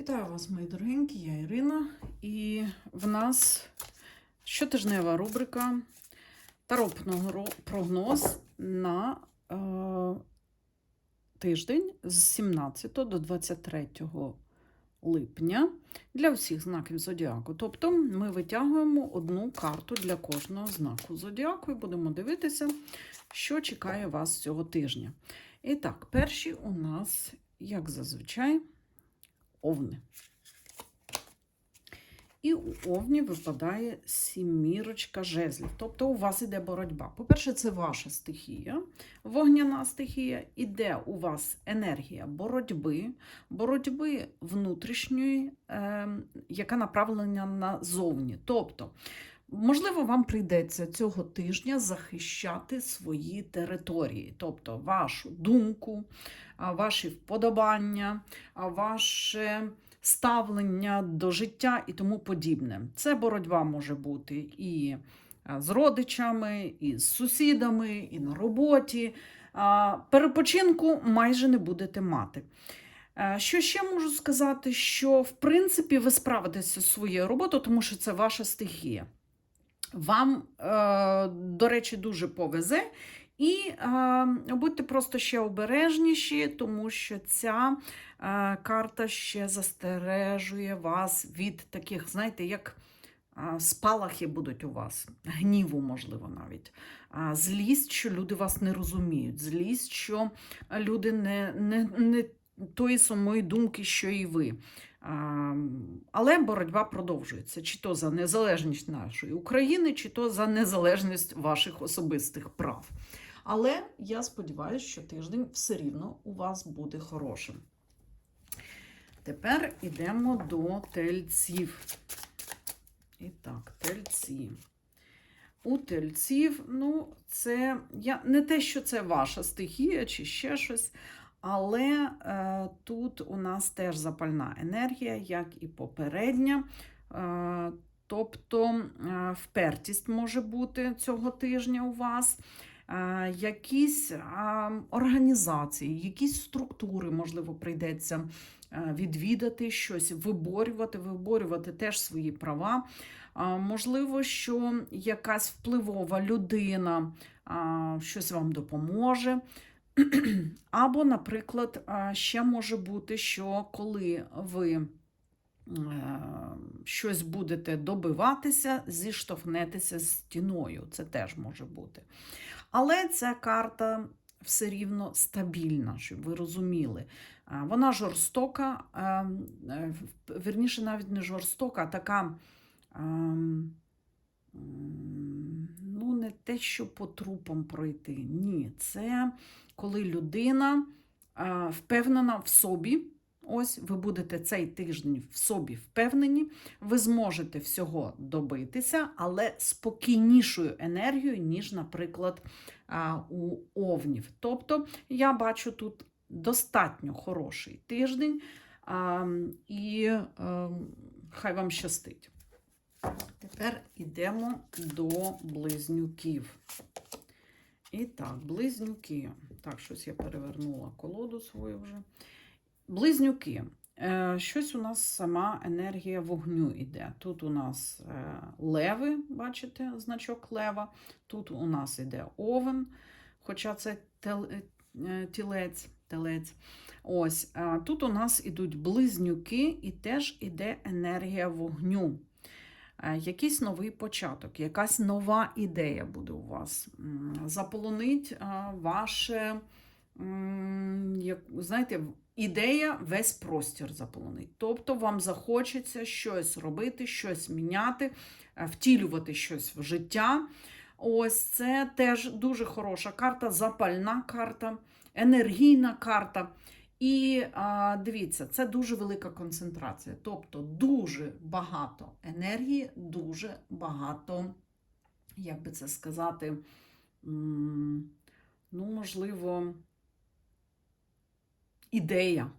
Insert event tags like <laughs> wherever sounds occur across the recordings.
Вітаю вас, мої дорогенькі, я Ірина, і в нас щотижнева рубрика Таро прогноз на е, тиждень з 17 до 23 липня для всіх знаків зодіаку. Тобто ми витягуємо одну карту для кожного знаку зодіаку і будемо дивитися, що чекає вас цього тижня. І так, перші у нас, як зазвичай, овни. І у овні випадає сімірочка жезлів. Тобто у вас іде боротьба. По-перше, це ваша стихія, вогняна стихія, іде у вас енергія боротьби, боротьби внутрішньої, е, яка направлена назовні. Тобто, Можливо, вам прийдеться цього тижня захищати свої території, тобто вашу думку, ваші вподобання, ваше ставлення до життя і тому подібне. Це боротьба може бути і з родичами, і з сусідами, і на роботі. Перепочинку майже не будете мати. Е, Що ще можу сказати, що в принципі ви справитеся зі своєю роботою, тому що це ваша стихія. Вам, е, до речі, дуже повезе. І е, будьте просто ще обережніші, тому що ця е, карта ще застережує вас від таких, знаєте, як е, спалахи будуть у вас, гніву, можливо, навіть. А, Злість, що люди вас не розуміють, злість, що люди не, не, не тої самої думки, що і ви. А, Але боротьба продовжується, чи то за незалежність нашої України, чи то за незалежність ваших особистих прав. Але я сподіваюся, що тиждень все рівно у вас буде хорошим. Тепер йдемо до тельців. І так, тельці. У тельців, ну, це я, не те, що це ваша стихія чи ще щось. Але е, тут у нас теж запальна енергія, як і попередня. Е, тобто е, впертість може бути цього тижня у вас. Якісь організації, якісь структури, можливо, прийдеться відвідати щось, виборювати, виборювати теж свої права. Можливо, що якась впливова людина щось вам допоможе. <clears throat> Або, наприклад, ще може бути, що коли ви щось будете добиватися, зіштовхнетеся з стіною. Це теж може бути. Але ця карта все рівно стабільна, щоб ви розуміли. Вона жорстока, е, вірніше, навіть не жорстока, а така. ем, Ну, не те, що по трупам пройти. Ні, це коли людина впевнена в собі. Ось ви будете цей тиждень в собі впевнені, ви зможете всього добитися, але спокійнішою енергією, ніж, наприклад, у овнів. Тобто, я бачу тут достатньо хороший тиждень, і хай вам щастить. Тепер йдемо до близнюків. І так, близнюки. Так, щось я перевернула колоду свою вже. Близнюки. Е, Щось у нас сама енергія вогню йде. Тут у нас е, леви, бачите, значок лева. Тут у нас йде овен, хоча це е, тілець. телець. Ось, Тут у нас ідуть близнюки, і теж іде енергія вогню. Якийсь новий початок, якась нова ідея буде у вас. Заполонить ваше, знаєте, ідея весь простір заполонить. Тобто вам захочеться щось робити, щось міняти, е, втілювати щось в життя. Ось це теж дуже хороша карта, запальна карта, енергійна карта. І дивіться, це дуже велика концентрація. Тобто дуже багато енергії, дуже багато, як би це сказати, ну, можливо, ідея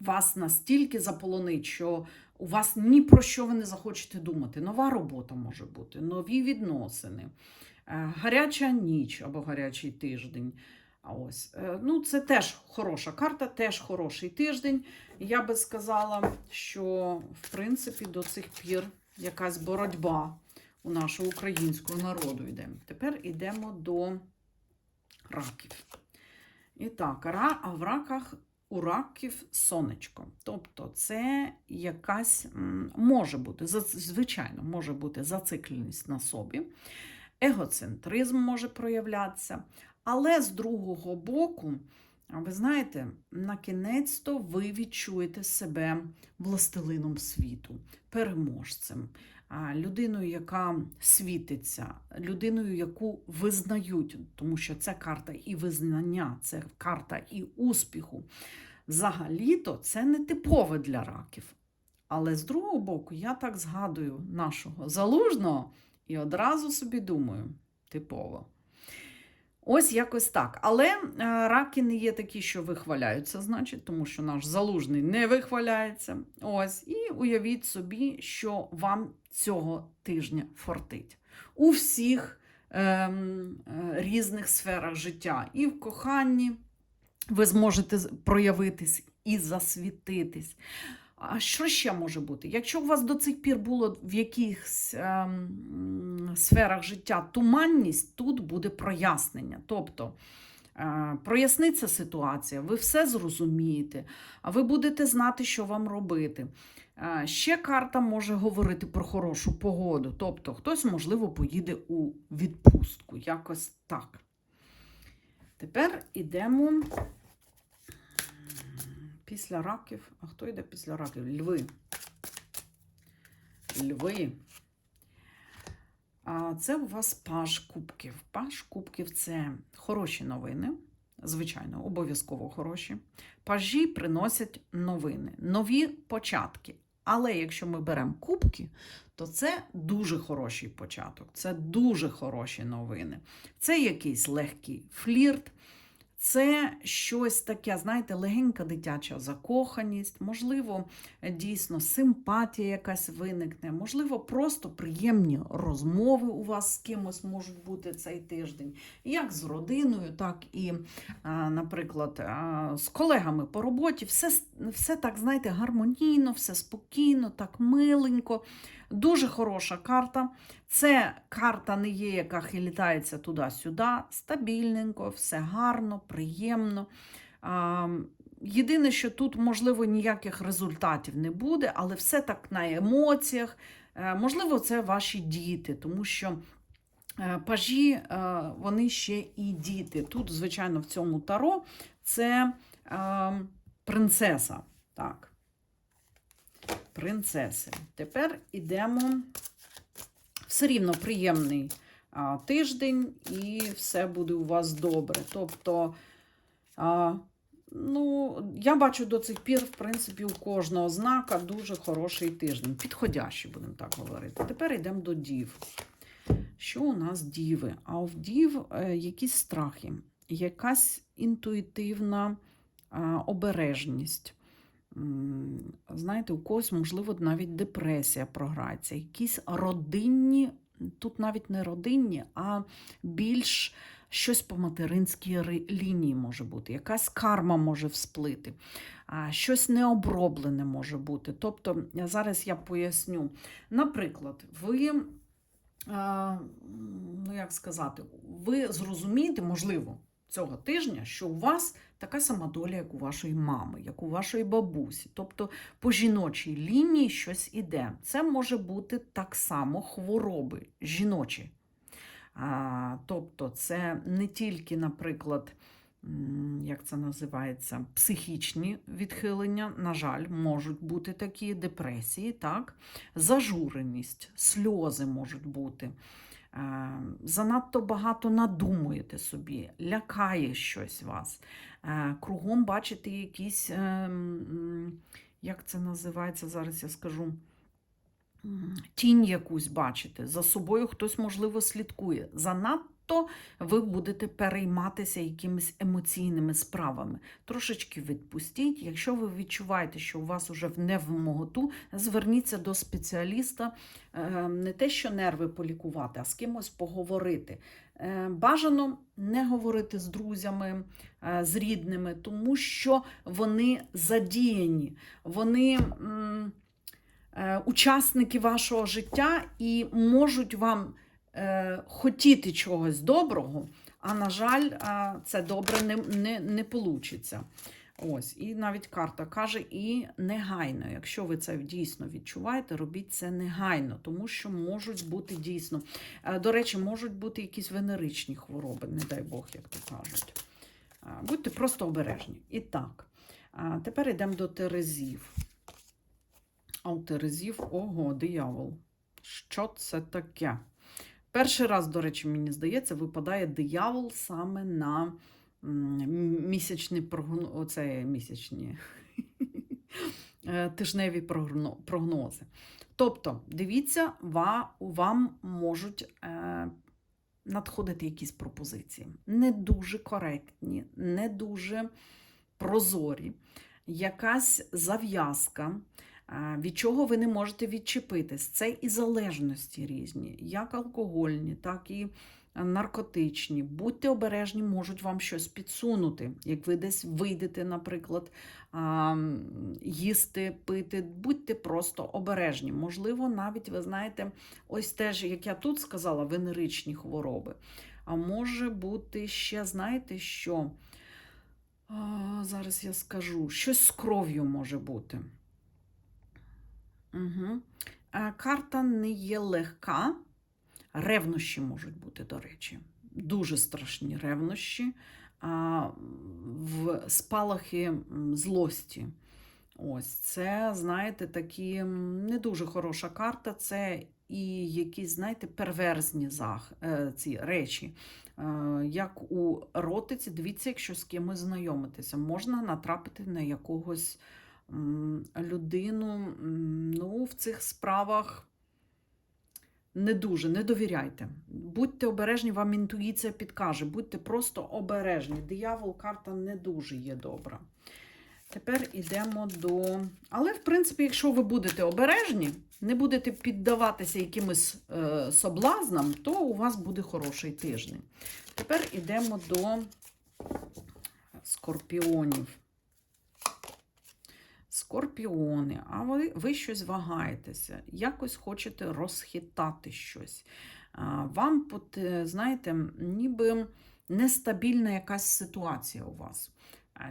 вас настільки заполонить, що у вас ні про що ви не захочете думати. Нова робота може бути, нові відносини, е, гаряча ніч або гарячий тиждень. А ось, е, ну, це теж хороша карта, теж хороший тиждень. Я би сказала, що в принципі до цих пір якась боротьба у нашого українського народу йде. Тепер йдемо до раків. І так, а в раках у раків сонечко. Тобто це якась може бути, звичайно, може бути зацикленість на собі, егоцентризм може проявлятися, але з другого боку, ви знаєте, на кінець-то ви відчуєте себе властелином світу, переможцем, людиною, яка світиться, людиною, яку визнають, тому що це карта і визнання, це карта і успіху. Взагалі-то це не типове для раків. Але з другого боку, я так згадую нашого залужного і одразу собі думаю, типово. Ось якось так. Але е, раки не є такі, що вихваляються, значить, тому що наш залужний не вихваляється. Ось, і уявіть собі, що вам цього тижня фортить у всіх ем, е, різних сферах життя, і в коханні ви зможете проявитись і засвітитись. А що ще може бути? Якщо у вас до цих пір було в якихось ем, сферах життя туманність, тут буде прояснення. Тобто е, проясниться ситуація, ви все зрозумієте, а ви будете знати, що вам робити. Е, Ще карта може говорити про хорошу погоду. Тобто хтось, можливо, поїде у відпустку. Якось так. Тепер йдемо після раків. А хто йде після раків? Льви. Льви. А це у вас паж кубків. Паж кубків це хороші новини. Звичайно, обов'язково хороші. Пажі приносять новини, нові початки. Але якщо ми беремо кубки, то це дуже хороший початок, це дуже хороші новини. Це якийсь легкий флірт, це щось таке, знаєте, легенька дитяча закоханість, можливо, дійсно симпатія якась виникне, можливо, просто приємні розмови у вас з кимось можуть бути цей тиждень, як з родиною, так і, наприклад, з колегами по роботі. Все, все так, знаєте, гармонійно, все спокійно, так миленько. Дуже хороша карта. Це карта не є, яка хилітається туди-сюди. Стабільненько, все гарно, приємно. Єдине, що тут, можливо, ніяких результатів не буде, але все так на емоціях. Е, Можливо, це ваші діти, тому що е, пажі, е, вони ще і діти. Тут, звичайно, в цьому таро це е, принцеса. Так. Принцеси. Тепер ідемо все рівно приємний а, тиждень, і все буде у вас добре. Тобто, а, ну, я бачу до цих пір, в принципі, у кожного знака дуже хороший тиждень. Підходящий, будемо так говорити. Тепер йдемо до дів. Що у нас діви? А в дів е, якісь страхи, якась інтуїтивна обережність. Знаєте, у когось, можливо, навіть депресія програється, якісь родинні, тут навіть не родинні, а більш щось по материнській лінії може бути, якась карма може всплити, щось необроблене може бути. Тобто, зараз я поясню. Наприклад, ви, ну як сказати, ви зрозумієте, можливо, цього тижня, що у вас така сама доля, як у вашої мами, як у вашої бабусі. Тобто по жіночій лінії щось іде. Це може бути так само хвороби жіночі. А, тобто, це не тільки, наприклад, як це називається, психічні відхилення, на жаль, можуть бути такі депресії, так? зажуреність, сльози можуть бути. Е, Занадто багато надумуєте собі, лякає щось вас. Е, Кругом бачите якісь, е, як це називається, зараз я скажу. Тінь якусь бачите, за собою хтось, можливо, слідкує. Занадто Тобто ви будете перейматися якимись емоційними справами. Трошечки відпустіть. Якщо ви відчуваєте, що у вас уже в моготу, зверніться до спеціаліста, е, не те, що нерви полікувати, а з кимось поговорити. Е, Бажано не говорити з друзями, е, з рідними, тому що вони задіяні, вони учасники вашого життя і можуть вам хотіти чогось доброго, а на жаль, е, це добре не, не, не получиться. Ось, і навіть карта каже, і негайно. Якщо ви це дійсно відчуваєте, робіть це негайно, тому що можуть бути дійсно. Е, До речі, можуть бути якісь венеричні хвороби, не дай Бог, як то кажуть. Е, Будьте просто обережні. І так, е, тепер йдемо до Терезів. А у Терезів, ого, диявол. Що це таке? Перший раз, до речі, мені здається, випадає диявол саме на місячні прогнози. Оце місячні <laughs> е, тижневі прогнози. Тобто, дивіться, вам можуть е, надходити якісь пропозиції. Не дуже коректні, не дуже прозорі, якась зав'язка. Від чого ви не можете відчепитись? Це і залежності різні, як алкогольні, так і е, наркотичні. Будьте обережні, можуть вам щось підсунути. Як ви десь вийдете, наприклад, їсти, пити, будьте просто обережні. Можливо, навіть ви знаєте, ось теж, як я тут сказала, венеричні хвороби. А може бути ще, знаєте, що? Зараз я скажу, щось з кров'ю може бути. Угу. Карта не є легка. Ревнощі можуть бути, до речі. Дуже страшні ревнощі, в спалахи злості. Ось це, знаєте, такі не дуже хороша карта. Це і якісь, знаєте, перверзні зах, е, ці речі. Е, як у ротиці, дивіться, якщо з кимось знайомитися, можна натрапити на якогось людину. Ну, в цих справах не дуже, не довіряйте. Будьте обережні, вам інтуїція підкаже. Будьте просто обережні. Диявол карта не дуже є добра. Тепер йдемо до. Але, в принципі, якщо ви будете обережні, не будете піддаватися якимось е, соблазнам, то у вас буде хороший тиждень. Тепер йдемо до скорпіонів. Скорпіони, а ви, ви щось вагаєтеся, якось хочете розхитати щось. Вам, знаєте, ніби нестабільна якась ситуація у вас.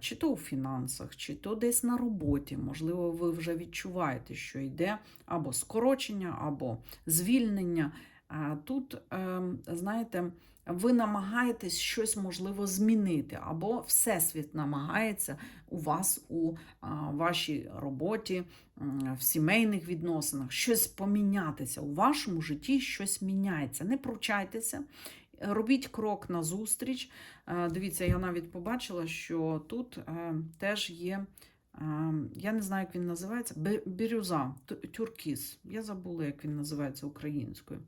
Чи то у фінансах, чи то десь на роботі. Можливо, ви вже відчуваєте, що йде або скорочення, або звільнення. А Тут, ем, знаєте, ви намагаєтесь щось можливо змінити, або Всесвіт намагається у вас у вашій роботі, в сімейних відносинах щось помінятися. У вашому житті щось міняється. Не пручайтеся, робіть крок назустріч. Е, Дивіться, я навіть побачила, що тут е, теж є. е, Я не знаю, як він називається. Бірюза, тюркіз. Я забула, як він називається українською.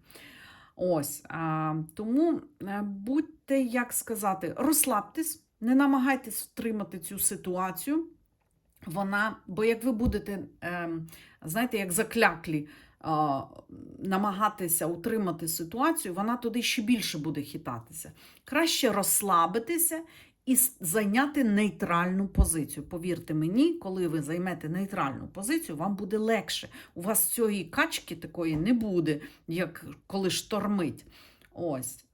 Ось а, тому е, будьте, як сказати, розслабтесь, не намагайтесь втримати цю ситуацію. Вона, бо як ви будете, е, знаєте, як закляклі, е, намагатися утримати ситуацію, вона туди ще більше буде хитатися. Краще розслабитися і зайняти нейтральну позицію. Повірте мені, коли ви займете нейтральну позицію, вам буде легше. У вас цієї качки такої не буде, як коли штормить. Ось,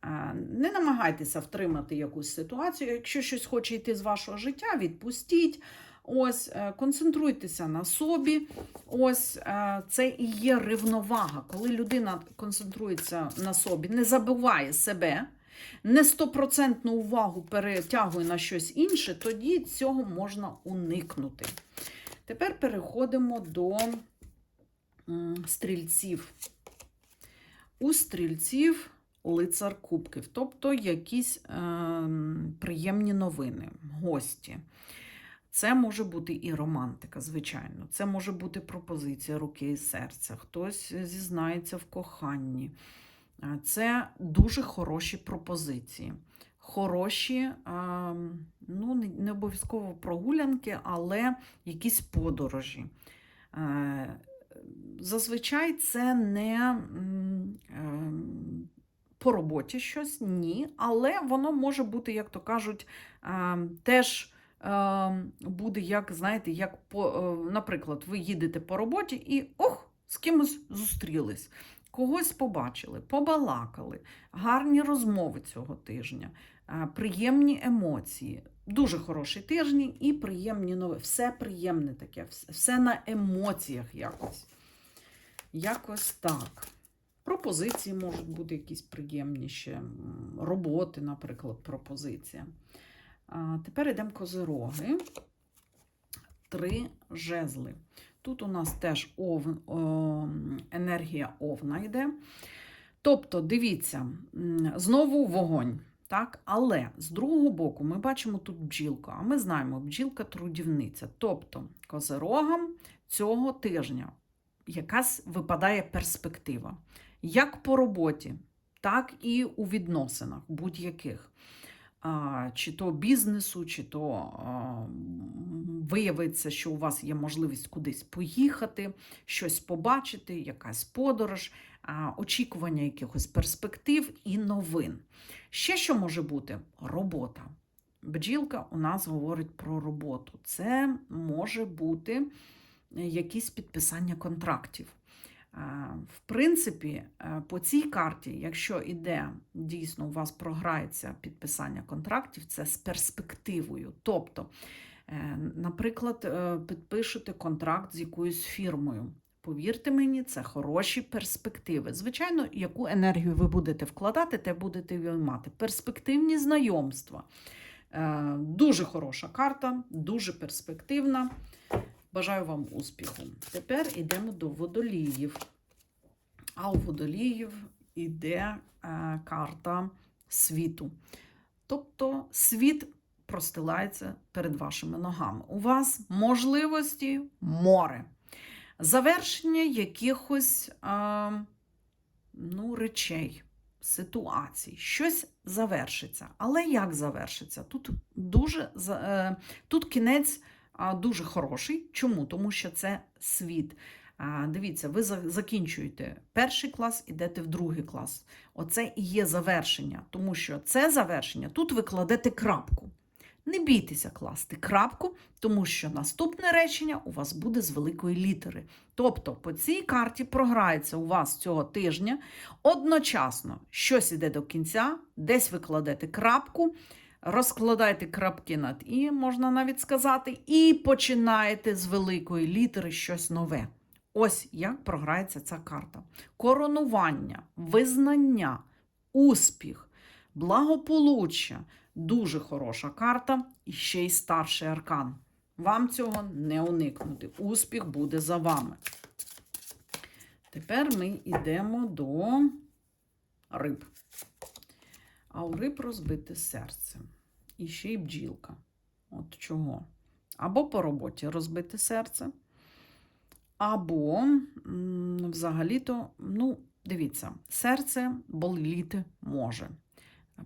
не намагайтеся втримати якусь ситуацію. Якщо щось хоче йти з вашого життя, відпустіть. Ось, е, концентруйтеся на собі. Ось е, це і є рівновага. Коли людина концентрується на собі, не забуває себе, не стопроцентну увагу перетягує на щось інше, тоді цього можна уникнути. Тепер переходимо до стрільців. У стрільців лицар кубків, тобто якісь ем, приємні новини, гості. Це може бути і романтика, звичайно. Це може бути пропозиція руки і серця. Хтось зізнається в коханні. Це дуже хороші пропозиції. Хороші, ну, не- обов'язково прогулянки, але якісь подорожі. Е, Зазвичай це не ем, по роботі щось, ні, але воно може бути, як то кажуть, теж ем, буде, як, знаєте, як по, е, наприклад, ви їдете по роботі і ох, з кимось зустрілись, когось побачили, побалакали, гарні розмови цього тижня, е, приємні емоції. Дуже хороший тиждень і приємні новини. Все приємне таке, все, на емоціях якось. Якось так. Пропозиції можуть бути якісь приємніші, роботи, наприклад, пропозиція. Тепер йдемо козироги. Три жезли. Тут у нас теж овн, о, енергія овна йде. Тобто, дивіться, знову вогонь. Так? Але з другого боку ми бачимо тут бджілку, а ми знаємо, бджілка трудівниця. Тобто, козирогам цього тижня якась випадає перспектива. Як по роботі, так і у відносинах будь-яких. Чи то бізнесу, чи то а, м, виявиться, що у вас є можливість кудись поїхати, щось побачити, якась подорож, очікування якихось перспектив і новин. Ще що може бути? Робота. Бджілка у нас говорить про роботу. Це може бути якісь підписання контрактів. В принципі, е, по цій карті, якщо іде дійсно у вас програється підписання контрактів, це з перспективою. Тобто, наприклад, е, підпишете контракт з якоюсь фірмою. Повірте мені, це хороші перспективи. Звичайно, яку енергію ви будете вкладати, те будете мати. Перспективні знайомства. Е, Дуже хороша карта, дуже перспективна. Бажаю вам успіху. Тепер йдемо до водоліїв. А у водоліїв іде е, карта світу. Тобто світ простилається перед вашими ногами. У вас можливості море. Завершення якихось е, ну, речей, ситуацій. Щось завершиться. Але як завершиться? Тут дуже е, тут кінець а, дуже хороший. Чому? Тому що це світ. А, Дивіться, ви закінчуєте перший клас, ідете в другий клас. Оце і є завершення, тому що це завершення, тут ви кладете крапку. Не бійтеся класти крапку, тому що наступне речення у вас буде з великої літери. Тобто по цій карті програється у вас цього тижня одночасно щось іде до кінця, десь ви кладете крапку, розкладаєте крапки над і, можна навіть сказати, і починаєте з великої літери щось нове. Ось як програється ця карта: коронування, визнання, успіх, благополуччя. Дуже хороша карта і ще й старший аркан. Вам цього не уникнути. Успіх буде за вами. Тепер ми йдемо до риб. А у риб розбите серце. І ще й бджілка. От чого? Або по роботі розбите серце, або взагалі-то, ну, дивіться, серце боліти може.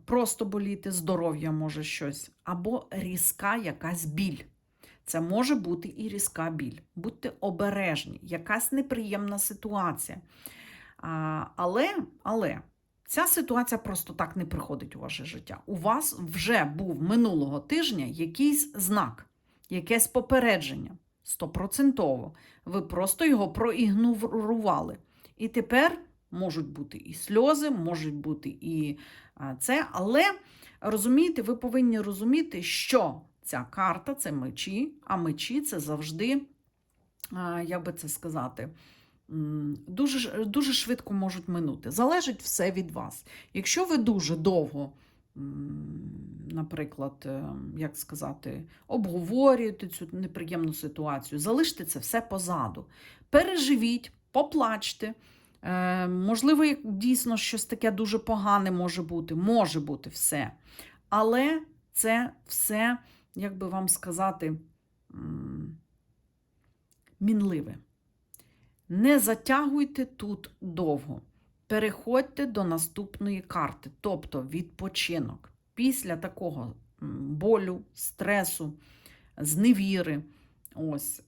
Просто боліти, здоров'я може щось, або різка якась біль. Це може бути і різка біль. Будьте обережні, якась неприємна ситуація. А, але, але ця ситуація просто так не приходить у ваше життя. У вас вже був минулого тижня якийсь знак, якесь попередження. Стопроцентово. Ви просто його проігнорували. І тепер можуть бути і сльози, можуть бути і це, але розумієте, ви повинні розуміти, що ця карта це мечі, а мечі це завжди, як би це сказати, дуже, дуже швидко можуть минути. Залежить все від вас. Якщо ви дуже довго, наприклад, е, як сказати, обговорюєте цю неприємну ситуацію, залиште це все позаду. Переживіть, поплачте. Е, можливо, дійсно щось таке дуже погане може бути, може бути все. Але це все, як би вам сказати, мінливе. Не затягуйте тут довго. переходьте до наступної карти, тобто відпочинок. Після такого болю, стресу, зневіри, ось,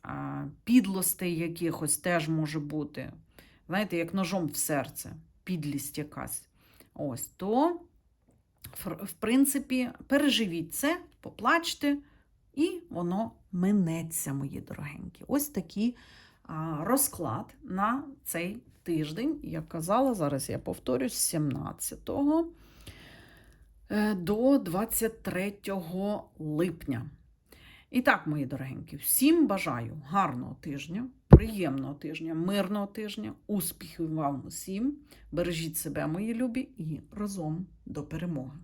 підлостей якихось теж може бути. Знаєте, як ножом в серце, підлість якась. Ось, то, в принципі, переживіть це, поплачте, і воно минеться, мої дорогенькі. Ось такий розклад на цей тиждень. Як казала, зараз я повторюсь, 17 е, до 23 липня. І так, мої дорогенькі, всім бажаю гарного тижня, приємного тижня, мирного тижня, успіхів вам усім. Бережіть себе, мої любі, і разом до перемоги.